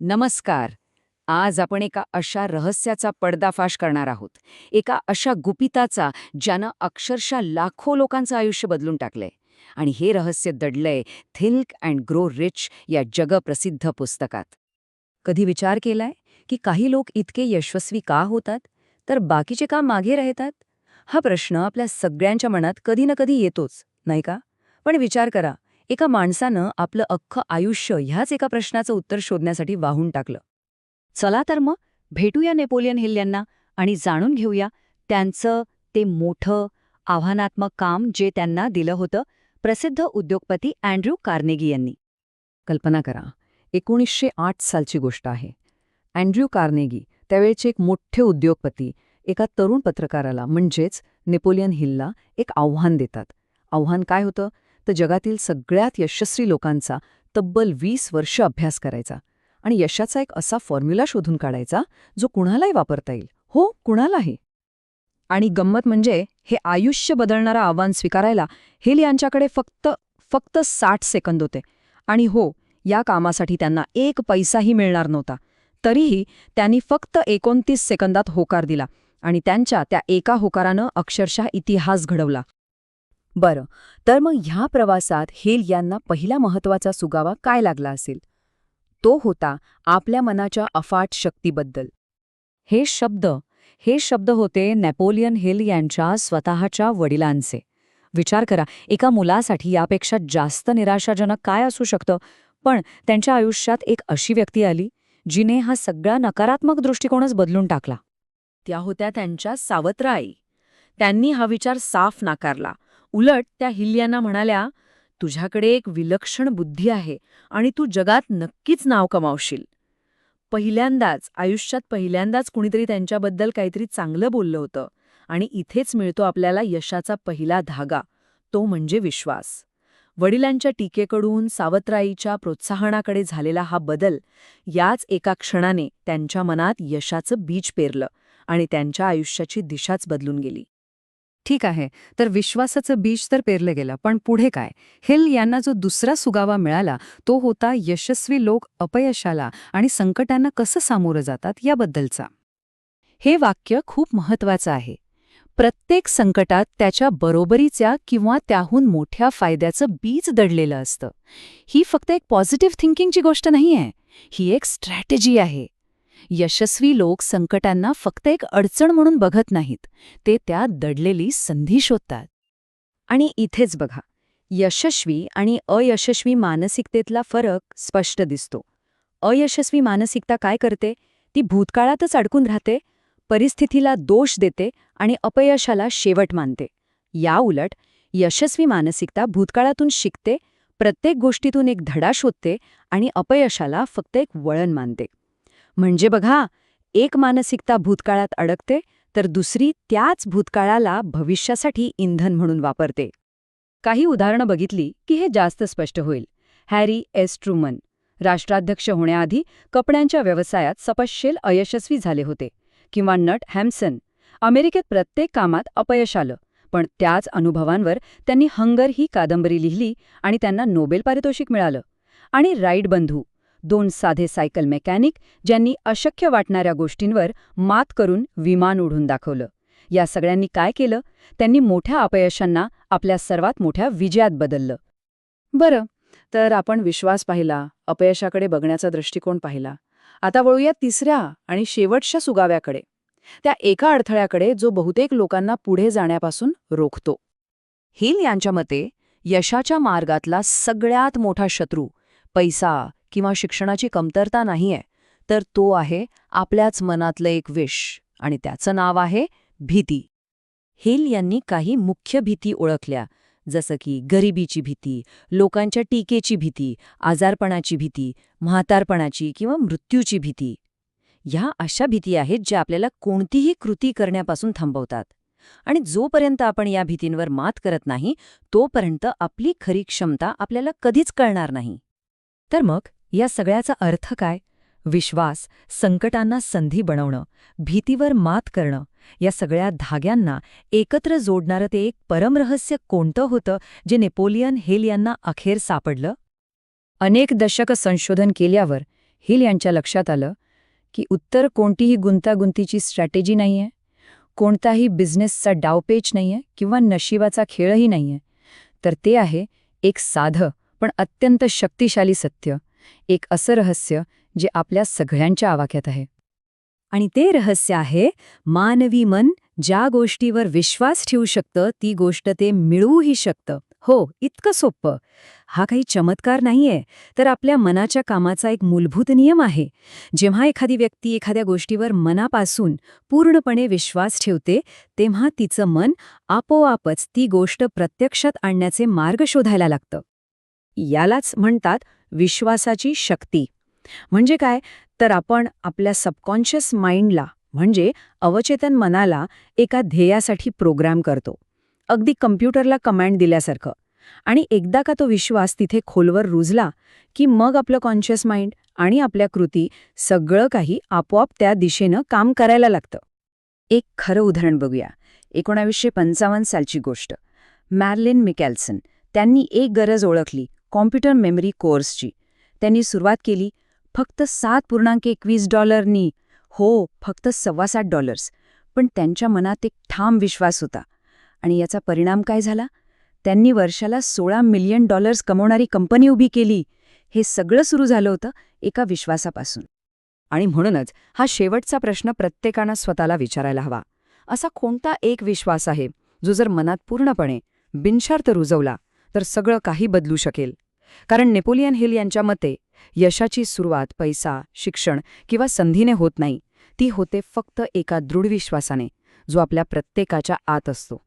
नमस्कार. आज आपण एका अशा रहस्याचा पडदाफाश करणार आहोत. एका अशा गुपिताचा ज्यानं अक्षरशः लाखो लोकांचं आयुष्य बदलून टाकलंय. आणि हे रहस्य दडलंय थिल्क अँड ग्रो रिच या जगप्रसिद्ध पुस्तकात. कधी विचार केलाय की काही लोक इतके यशस्वी का होतात? तर बाकीचे का मागे राहतात? हा प्रश्न आपल्या सगळ्यांच्या मनात कधी ना कधी येतोच नाही का? पण विचार करा एका माणसानं आपलं अख्खं आयुष्य ह्याच एका प्रश्नाचं उत्तर शोधण्यासाठी वाहून टाकलं. चला तर मग भेटूया नेपोलियन हिल यांना आणि जाणून घेऊया त्यांचं ते मोठं आव्हानात्मक काम जे त्यांना दिलं होतं प्रसिद्ध उद्योगपती अँड्र्यू कार्नेगी यांनी. कल्पना करा एकोणीसशे आठ सालची गोष्ट आहे. अँड्र्यू कार्नेगी त्यावेळचे एक मोठे उद्योगपती एका तरुण पत्रकाराला म्हणजेच नेपोलियन हिलला एक आव्हान देतात. आव्हान काय होतं? तर जगातील सगळ्यात यशस्वी लोकांचा तब्बल वीस वर्ष अभ्यास करायचा आणि यशाचा एक असा फॉर्म्युला शोधून काढायचा जो कुणालाही वापरता येईल. हो कुणालाही. आणि गंमत म्हणजे हे आयुष्य बदलणारं आव्हान स्वीकारायला हेल यांच्याकडे फक्त फक्त साठ सेकंद होते. आणि हो या कामासाठी त्यांना एक पैसाही मिळणार नव्हता. तरीही त्यांनी फक्त एकोणतीस सेकंदात होकार दिला आणि त्यांच्या त्या एका होकारानं अक्षरशः इतिहास घडवला. बरं तर मग ह्या प्रवासात हेल यांना पहिला महत्त्वाचा सुगावा काय लागला असेल? तो होता आपल्या मनाच्या अफाट शक्तीबद्दल. हे शब्द हे शब्द होते नेपोलियन हिल यांच्या स्वतःच्या वडिलांचे. विचार करा एका मुलासाठी यापेक्षा जास्त निराशाजनक काय असू शकतं? पण त्यांच्या आयुष्यात एक अशी व्यक्ती आली जिने हा सगळा नकारात्मक दृष्टिकोनच बदलून टाकला. त्या होत्या त्यांच्या सावत्र आई. त्यांनी हा विचार साफ नाकारला. उलट त्या हिल्यांना म्हणाल्या तुझ्याकडे एक विलक्षण बुद्धी आहे आणि तू जगात नक्कीच नाव कमावशील. पहिल्यांदाच आयुष्यात पहिल्यांदाच कुणीतरी त्यांच्याबद्दल काहीतरी चांगलं बोललं होतं आणि इथेच मिळतो आपल्याला यशाचा पहिला धागा तो म्हणजे विश्वास. वडिलांच्या टीकेकडून सावत्राईच्या प्रोत्साहनाकडे झालेला हा बदल याच एका क्षणाने त्यांच्या मनात यशाचं बीज पेरलं आणि त्यांच्या आयुष्याची दिशाच बदलून गेली. ठीक आहे तर विश्वासाचं बीज तर पेरलं गेलं पण पुढे काय? हिल यांना जो दुसरा सुगावा मिळाला तो होता यशस्वी लोक अपयशाला आणि संकटांना कसं सामोरं जातात याबद्दलचा. हे वाक्य खूप महत्वाचं आहे. प्रत्येक संकटात त्याच्या बरोबरीच्या किंवा त्याहून मोठ्या फायद्याचं बीज दडलेलं असतं. ही फक्त एक पॉझिटिव्ह थिंकिंगची गोष्ट नाहीये. ही एक स्ट्रॅटेजी आहे. यशस्वी लोक संकटांना फक्त एक अडचण म्हणून बघत नाहीत ते त्यात दडलेली संधी शोधतात. आणि इथेच बघा यशस्वी आणि अयशस्वी मानसिकतेतला फरक स्पष्ट दिसतो. अयशस्वी मानसिकता काय करते? ती भूतकाळातच अडकून राहते परिस्थितीला दोष देते आणि अपयशाला शेवट मानते. याउलट यशस्वी मानसिकता भूतकाळातून शिकते प्रत्येक गोष्टीतून एक धडा शोधते आणि अपयशाला फक्त एक वळण मानते. म्हणजे बघा एक मानसिकता भूतकाळात अडकते तर दुसरी त्याच भूतकाळाला भविष्यासाठी इंधन म्हणून वापरते. काही उदाहरणं बघितली की हे जास्त स्पष्ट होईल. Harry S. ट्रुमन राष्ट्राध्यक्ष होण्याआधी कपड्यांच्या व्यवसायात सपशेल अयशस्वी झाले होते किंवा नट हॅम्सन अमेरिकेत प्रत्येक कामात अपयश आलं पण त्याच अनुभवांवर त्यांनी हंगर ही कादंबरी लिहिली आणि त्यांना नोबेल पारितोषिक मिळालं. आणि राईट बंधू दोन साधे सायकल मेकॅनिक ज्यांनी अशक्य वाटणाऱ्या गोष्टींवर मात करून विमान उडून दाखवलं. या सगळ्यांनी काय केलं? त्यांनी मोठ्या अपयशांना आपल्या सर्वात मोठ्या विजयात बदललं. बरं तर आपण विश्वास पाहिला अपयशाकडे बघण्याचा दृष्टिकोन पाहिला. आता वळूया तिसऱ्या आणि शेवटच्या सुगाव्याकडे. त्या एका अडथळ्याकडे जो बहुतेक लोकांना पुढे जाण्यापासून रोखतो. हिल यांच्या मते यशाच्या मार्गातला सगळ्यात मोठा शत्रू पैसा किंवा शिक्षणाची कमतरता नाहीये तर तो आहे आपल्याच मनातलं एक विष आणि त्याचं नाव आहे भीती. हिल यांनी काही मुख्य भीती ओळखल्या जसं की गरिबीची भीती लोकांच्या टीकेची भीती आजारपणाची भीती म्हातारपणाची किंवा मृत्यूची भीती. ह्या अशा भीती आहेत ज्या आपल्याला कोणतीही कृती करण्यापासून थांबवतात. आणि जोपर्यंत आपण या भीतींवर मात करत नाही तोपर्यंत आपली खरी क्षमता आपल्याला कधीच कळणार नाही. तर मग या सगळ्याचा अर्थ काय? विश्वास संकटांना संधी बनवणं भीतीवर मात करणं या सगळ्या धाग्यांना एकत्र जोडणारं ते एक परमरहस्य कोणतं होतं जे नेपोलियन हिल यांना अखेर सापडलं? अनेक दशक संशोधन केल्यावर हिल यांच्या लक्षात आलं की उत्तर कोणतीही गुंतागुंतीची स्ट्रॅटेजी नाहीये कोणताही बिझनेसचा डावपेच नाहीये किंवा नशिबाचा खेळही नाहीये. तर ते आहे एक साधं पण अत्यंत शक्तिशाली सत्य. एक असं रहस्य जे आपल्या सगळ्यांच्या आवाक्यात आहे. आणि ते रहस्य आहे मानवी मन ज्या गोष्टीवर विश्वास ठेवू शकतं ती गोष्ट ते मिळवूही शकतं. हो इतकं सोपं. हा काही चमत्कार नाहीये तर आपल्या मनाच्या कामाचा एक मूलभूत नियम आहे. जेव्हा एखादी व्यक्ती एखाद्या गोष्टीवर मनापासून पूर्णपणे विश्वास ठेवते तेव्हा तिचं मन आपोआपच ती गोष्ट प्रत्यक्षात आणण्याचे मार्ग शोधायला लागतं. यालाच म्हणतात विश्वासाची शक्ती. म्हणजे काय? तर आपण आपल्या सबकॉन्शियस माइंडला म्हणजे अवचेतन मनाला एका ध्येयासाठी प्रोग्राम करतो. अगदी कम्प्युटरला कमांड दिल्यासारखं. आणि एकदा का तो विश्वास तिथे खोलवर रुजला की मग आपलं कॉन्शियस माइंड आणि आपल्या कृती सगळं काही आपोआप त्या दिशेनं काम करायला लागतं. एक खरं उदाहरण बघूया. एकोणावीसशे पंचावन्न सालची गोष्ट. मॅरलिन मिकॅल्सन. त्यांनी एक गरज ओळखली. कॉम्प्युटर मेमरी कोर्सची. त्यांनी सुरुवात केली फक्त सात पूर्णांक एकवीस डॉलरनी. हो फक्त सव्वा सात डॉलर्स. पण त्यांच्या मनात एक ठाम विश्वास होता. आणि याचा परिणाम काय झाला? त्यांनी वर्षाला सोळा मिलियन डॉलर्स कमवणारी कंपनी उभी केली. हे सगळं सुरू झालं होतं एका विश्वासापासून. आणि म्हणूनच हा शेवटचा प्रश्न प्रत्येकानं स्वतःला विचारायला हवा. असा कोणता एक विश्वास आहे जो जर मनात पूर्णपणे बिनशर्त रुजवला तर सगळं काही बदलू शकेल. कारण नेपोलियन हिल यांच्या मते यशाची सुरुवात पैसा शिक्षण किंवा संधीने होत नाही ती होते फक्त एका दृढ विश्वासाने जो आपल्या प्रत्येकाच्या आत असतो.